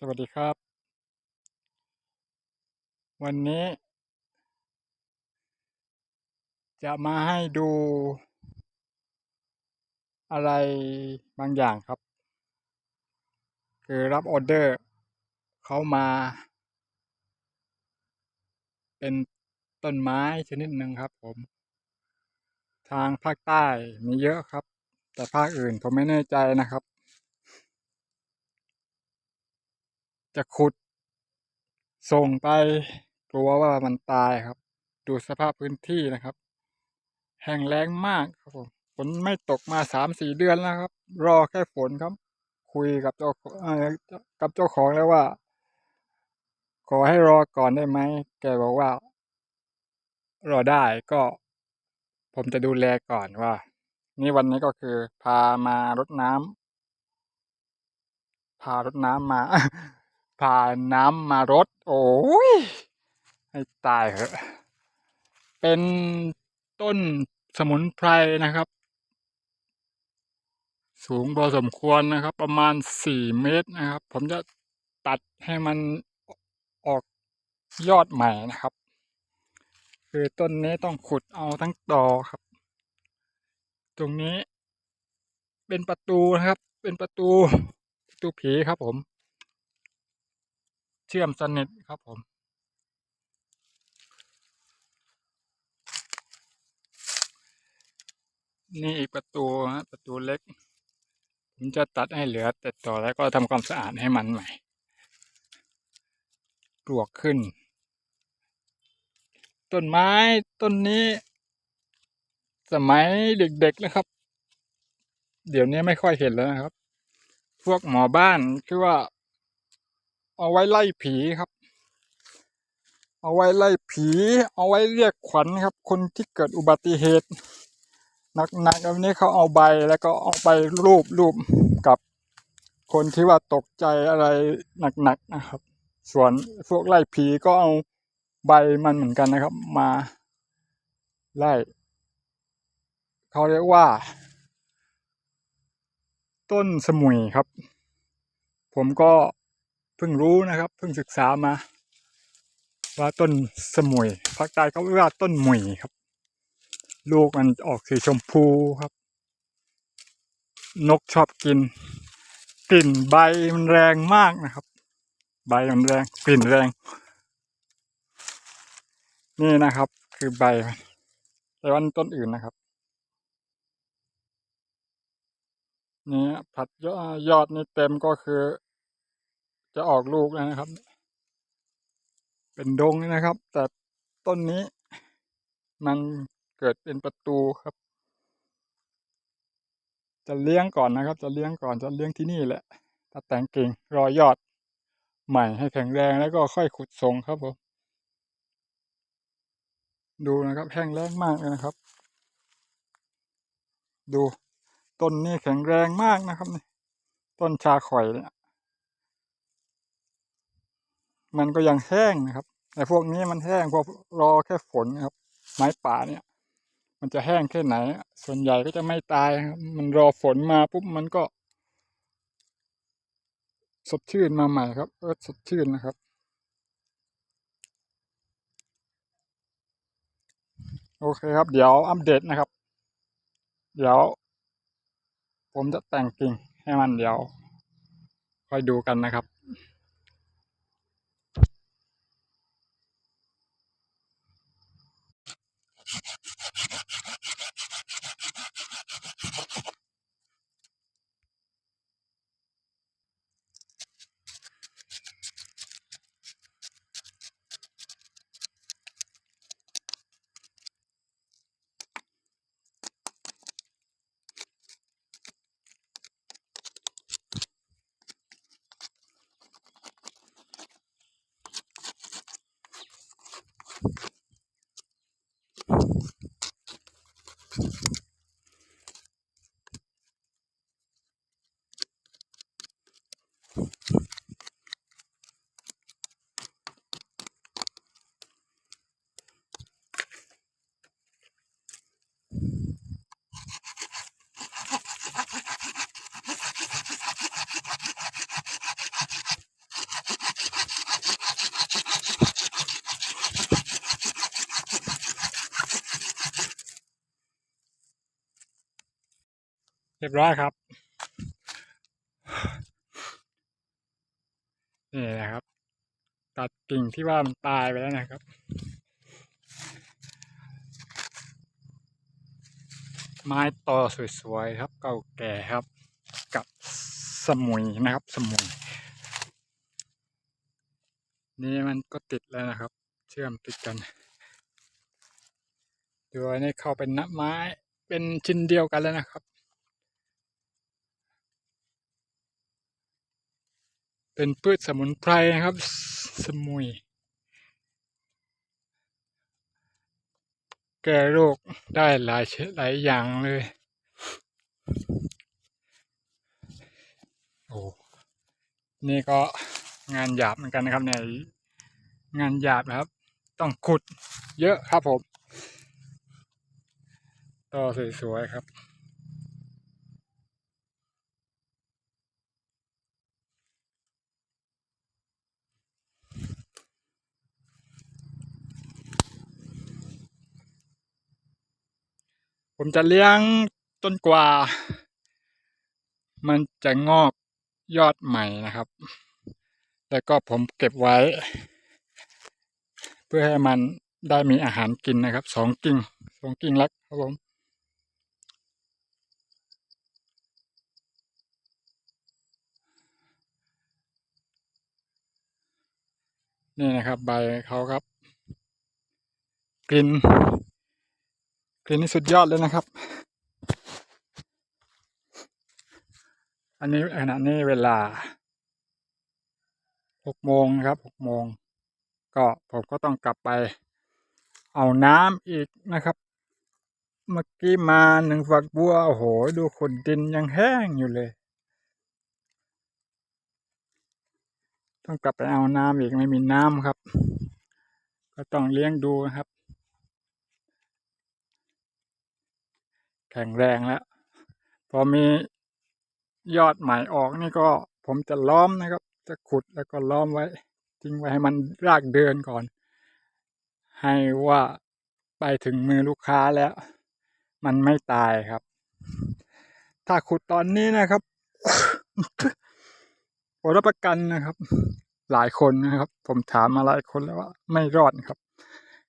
สวัสดีครับ วันนี้ จะมาให้ดู อะไรบางอย่างครับ คือรับออเดอร์เขามา เป็นต้นไม้ชนิดหนึ่งครับผม ทางภาคใต้มีเยอะครับ แต่ภาคอื่นผมไม่แน่ใจนะครับ จะขุด ส่งไปกลัวว่ามันตายครับ ดูสภาพพื้นที่นะครับ แห้งแล้งมากครับผมฝนไม่ตกมาสามสี่เดือนแล้วครับ รอแค่ฝนครับ คุยกับเจ้ากับเจ้าของแล้วว่า ขอให้รอก่อนได้ไหมแกบอกว่า รอได้ก็ ผมจะดูแลก่อนว่า นี่วันนี้ก็คือ พามารดน้ำพารดน้ำมา พาน้ำมารดโอ้ยให้ตายเหอะเป็นต้นสมุนไพรนะครับ สูงพอสมควรนะครับ ประมาณสี่เมตรนะครับ ผมจะตัดให้มันออกยอดใหม่นะครับ คือต้นนี้ต้องขุดเอาทั้งตอครับ ตรงนี้เป็นประตูนะครับ เป็นประตูประตูผีครับผม เชื่อมสนิทครับผม นี่อีกประตูฮะประตูเล็ก ผมจะตัดให้เหลือแต่ต่อแล้วก็ทำความสะอาดให้มันใหม่ปลวกขึ้น ต้นไม้ต้นนี้ สมัยเด็กๆนะครับ เดี๋ยวนี้ไม่ค่อยเห็นแล้วนะครับ พวกหมอบ้านคือว่า เอาไว้ไล่ผีครับ เอาไว้ไล่ผี เอาไว้เรียกขวัญครับ คนที่เกิดอุบัติเหตุหนักๆแบบนี้เขาเอาใบแล้วก็เอาไปรูปรูปกับคนที่ว่าตกใจอะไรหนักๆนะครับ ส่วนพวกไล่ผีก็เอาใบมันเหมือนกันนะครับ มาไล่เขาเรียกว่า ต้นสมุยครับ ผมก็ เพิ่งรู้นะครับ เพิ่งศึกษามา ว่าต้นสมุยภาคใต้เขาเรียกว่าต้นหมุยครับ ลูกมันออกสีชมพูครับ นกชอบกิน กลิ่นใบมันแรงมากนะครับ ใบมันแรงกลิ่นแรง นี่นะครับ คือใบมันแต่วันต้นอื่นนะครับนี่ผัดยอดยอดนี่เต็มก็คือ จะออกลูกแล้วนะครับ เป็นดงนะครับ แต่ต้นนี้ มันเกิดเป็นประตูครับ จะเลี้ยงก่อนนะครับ จะเลี้ยงก่อนจะเลี้ยงที่นี่แหละถ้าแต่งกิ่งรอยอด ใหม่ให้แข็งแรงแล้วก็ค่อยขุดทรงครับผมดูนะครับแห้งแล้งมากเลยนะครับ ดูต้นนี้แข็งแรงมากนะครับนี่ต้นชาข่อยเนี่ย มันก็ยังแห้งนะครับ แต่พวกนี้มันแห้งพอรอแค่ฝนครับ ไม้ป่าเนี่ย มันจะแห้งแค่ไหน ส่วนใหญ่ก็จะไม่ตายครับมันรอฝนมาปุ๊บมันก็ สดชื่นมาใหม่ครับเออสดชื่นนะครับ โอเคครับ เดี๋ยวอัปเดตนะครับ เดี๋ยว ผมจะแต่งกิ่งให้มันเดี๋ยวค่อยดูกันนะครับ เรียบร้อยครับ ตัดกิ่งที่ว่ามันตายไปแล้วนะครับ ไม้ตอสวยๆครับ เก่าแก่ครับ กับสมุยนะครับ สมุย นี่มันก็ติดแล้วนะครับ เชื่อมติดกันดูอันนี้เข้าเป็นน้ำไม้เป็นชิ้นเดียวกันแล้วนะครับ เป็นพืชสมุนไพรนะครับ สมุย แก้โรคได้หลายหลายอย่างเลย โอ้นี่ก็งานหยาบเหมือนกันนะครับเนี่ยงานหยาบนะครับ ต้องขุดเยอะครับผม ต่อสวยๆครับ ผมจะเลี้ยงจนกว่ามันจะงอกยอดใหม่นะครับ แล้วก็ผมเก็บไว้ เพื่อให้มันได้มีอาหารกินนะครับ สองกิ่งสองกิ่งลักครับผมนี่นะครับใบเขาครับ กลิ่น กลิ่นนี่สุดยอดเลยนะครับ อันนี้ขณะนี้เวลาหกโมงนะครับหกโมง ก็ผมก็ต้องกลับไป เอาน้ำอีกนะครับ เมื่อกี้มาหนึ่งฝักบัวโอ้โห ดูขนดินยังแห้งอยู่เลย ต้องกลับไปเอาน้ำอีกไม่มีน้ำครับ ก็ต้องเลี้ยงดูนะครับ แข็งแรงแล้ว พอมียอดใหม่ออกนี่ก็ผมจะล้อมนะครับ จะขุดแล้วก็ล้อมไว้ ทิ้งไว้ให้มันรากเดินก่อน ให้ว่าไปถึงมือลูกค้าแล้ว มันไม่ตายครับ ถ้าขุดตอนนี้นะครับผมรับประกันนะครับ หลายคนนะครับ ผมถามมาหลายคนแล้วว่า ไม่รอดครับ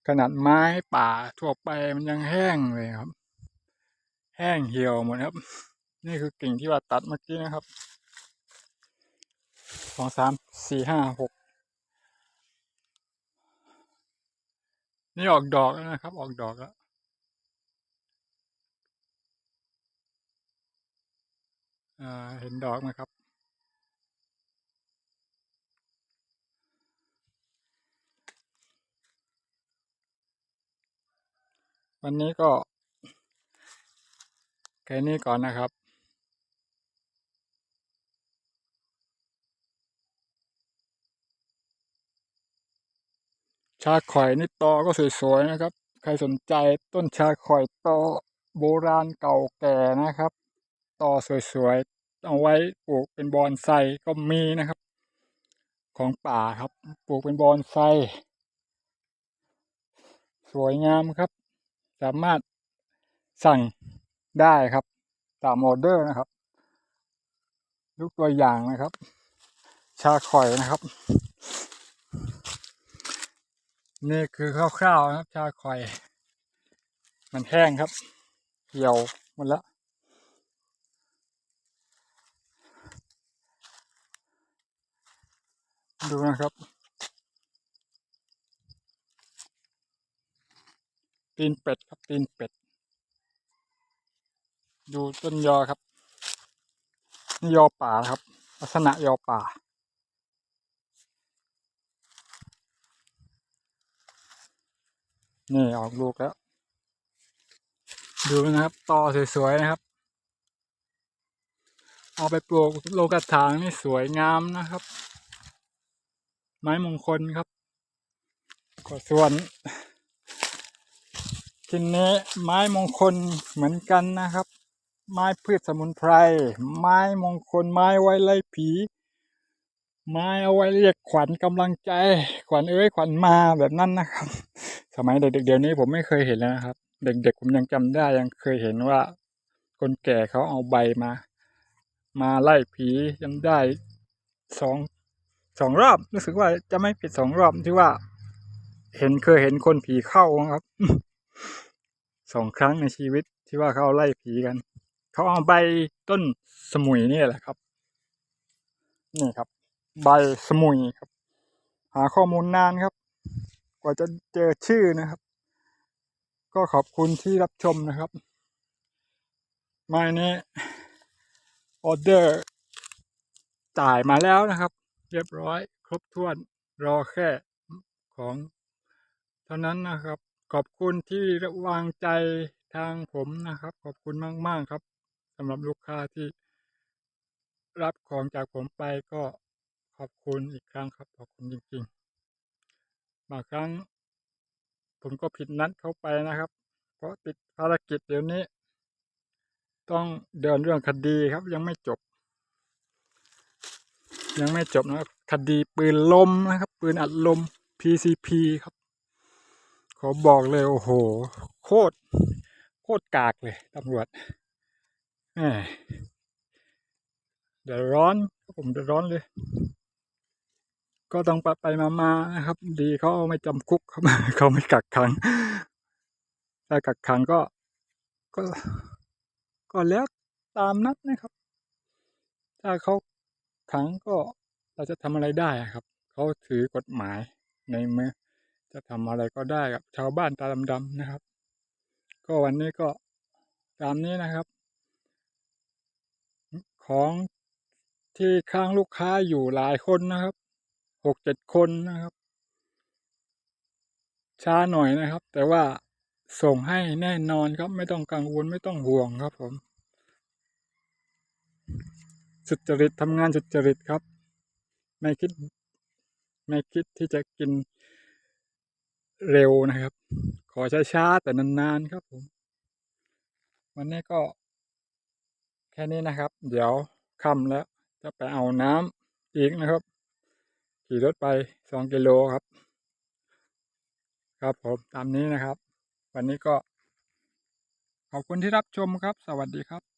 ขนาดไม้ป่าทั่วไปมันยังแห้งเลยครับ แห้งเหี่ยวหมดครับ นี่คือกิ่งที่ว่าตัดเมื่อกี้นะครับสองสามสี่ห้าหกนี่ออกดอกแล้วนะครับ ออกดอกแล้วเห็นดอกไหมครับวันนี้ก็ แค่นี้ก่อนนะครับชาข่อยนี่ตอก็สวยๆนะครับ ใครสนใจต้นชาข่อยตอโบราณเก่าแก่นะครับ ตอสวยๆ เอาไว้ปลูกเป็นบอนไซก็มีนะครับ ของป่าครับ ปลูกเป็นบอนไซสวยงามครับ สามารถสั่ง ได้ครับ ตามออเดอร์นะครับยกตัวอย่างนะครับ ชาข่อยนะครับ นี่คือคร่าวๆนะครับ ชาข่อย มันแห้งครับ เหี่ยวหมดแล้วดูนะครับ ตีนเป็ดครับตีนเป็ด ดูต้นยอครับนี่ยอป่านะครับ ลักษณะยอป่า นี่ออกลูกแล้ว ดูนะครับตอสวยๆนะครับ เอาไปปลูกโลกระถางนี่สวยงามนะครับ ไม้มงคลครับก็ส่วนทีนี้ไม้มงคลเหมือนกันนะครับ ไม้พืชสมุนไพร ไม้มงคล ไม้ไว้ไล่ผี ไม้เอาไว้เรียกขวัญกำลังใจ ขวัญเอ้ยขวัญมาแบบนั้นนะครับ สมัยเด็กๆเดี๋ยวนี้ผมไม่เคยเห็นแล้วนะครับ เด็กๆผมยังจำได้ยังเคยเห็นว่า คนแก่เขาเอาใบมา มาไล่ผีจนได้สองสองรอบรู้สึกว่าจะไม่ผิดสองรอบที่ว่า เห็นเคยเห็นคนผีเข้าครับสองครั้งในชีวิตที่ว่าเขาไล่ผีกัน เขาเอาใบต้นสมุยนี่แหละครับ นี่ครับ ใบสมุยครับ หาข้อมูลนานครับ กว่าจะเจอชื่อนะครับ ก็ขอบคุณที่รับชมนะครับมาเนี้ออเดอร์จ่ายมาแล้วนะครับ เรียบร้อยครบถ้วนรอแค่ของเท่านั้นนะครับ ขอบคุณที่วางใจทางผมนะครับ ขอบคุณมาก ๆ ครับ สำหรับลูกค้าที่รับของจากผมไปก็ขอบคุณอีกครั้งครับขอบคุณจริงๆบางครั้ง ผมก็ผิดนัดเขาไปนะครับ เพราะติดภารกิจเดี๋ยวนี้ ต้องเดินเรื่องคดีครับ ยังไม่จบ ยังไม่จบนะครับคดีปืนลมนะครับ ปืนอัดลม PCP ครับ ขอบอกเลย โอ้โห โคตร โคตรกากเลยตำรวจ เดี๋ยวร้อนผมเดี๋ยวร้อนเลย ก็ต้องไปไปมามานะครับ ดีเขาไม่จำคุกครับเขาไม่กักขังถ้ากักขังก็ก็ ก็แล้วตามนัดนะครับ ถ้าเขาขังก็เราจะทำอะไรได้ครับเขาถือกฎหมายในมือจะทำอะไรก็ได้กับชาวบ้านตาดำๆนะครับ ก็วันนี้ก็ตามนี้นะครับ ของที่ข้างลูกค้าอยู่หลายคนนะครับหกเจ็ดคนนะครับ ช้าหน่อยนะครับ แต่ว่าส่งให้แน่นอนครับ ไม่ต้องกังวลไม่ต้องห่วงครับผม สุจริตทำงานสุจริตครับ ไม่คิด ไม่คิดที่จะกินเร็วนะครับ ขอช้าๆแต่นานๆครับผม วันนี้ก็ ค่นี้นะครับ เดี๋ยวค่ำแล้ว จะไปเอาน้ำอีกนะครับ ขี่รถไปสองกิโลครับ ครับผมตามนี้นะครับ วันนี้ก็ ขอบคุณที่รับชมครับ สวัสดีครับ